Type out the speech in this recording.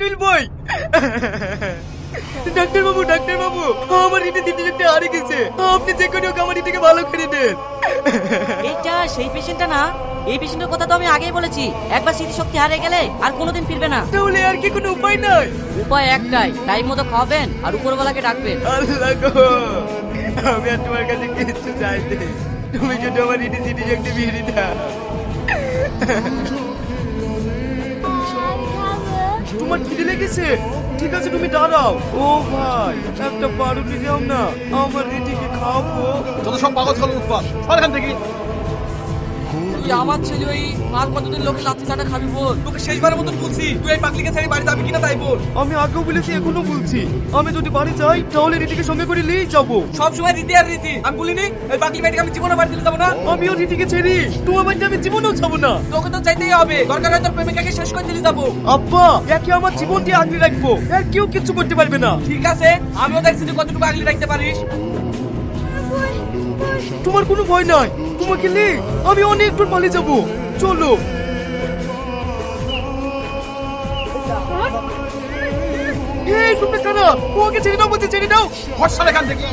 তুলবই doctor বাবু doctor বাবু আমার রিটে দিতে যেতে হারিয়ে গেছে। আপনি যে কোনো আমার রিটেকে ভালো করে দেন। এইটা সেই পেশেন্টটা না। এই পেশেন্টের কথা তো আমি আগেই বলেছি। একবার স্মৃতিশক্তি হারিয়ে গেলে আর কোনোদিন ফিরবে না। তাহলে আর কি কোনো উপায় নাই? উপায় একটাই টাইম মতো খাওয়াবেন আর উপরওয়ালাকে ডাকবেন। আল্লাহ গো! আমি আর তোমার কাছে কিচ্ছু চাইতে তুমি যদি আমার রিটে সিটি একটি বিড়ি দাও তোমার খিদে লেগেছে? ঠিক আছে, তুমি দাঁড়াও। ও ভাই, একটা পারুলি যাও না। আমার রেটিকে খাওয়াবো। যত সব পাগল ছাগল উৎপাদ থেকে। তুই আমার ছেলে ওই আর কতদিন লোকের লাঠি চাটা খাবি বল? তোকে শেষবারের মতো বলছি তুই এই পাগলিকে ছেড়ে বাড়ি যাবি কিনা তাই বল। আমি আগেও বলেছি এখনও বলছি। আমি যদি বাড়ি যাই তাহলে রীতিকে সঙ্গে করে নিয়েই যাব। সব সময় রীতি আর রীতি। আমি বলিনি এই পাগলি মেয়েটাকে আমি জীবনে বাড়ি দিতে যাব না। আমিও রীতিকে ছেড়ি তোমার বাড়িতে আমি জীবনেও যাব না। তোকে তো চাইতেই হবে। দরকার হয় তোর প্রেমিকাকে শেষ করে দিতে যাব। আব্বা একে আমার জীবনটি আগলে রাখব। আর কেউ কিচ্ছু করতে পারবে না। ঠিক আছে আমিও দেখছি তুই কতটুকু আগলি রাখতে পারিস। তোমার কোনো ভয় নাই। তোমাকে নিয়ে আমি অনেক দূর পালিয়ে যাব। চলো। এই তুমি কারা? ওকে ছেড়ে দাও বলছি ছেড়ে দাও এখান থেকে।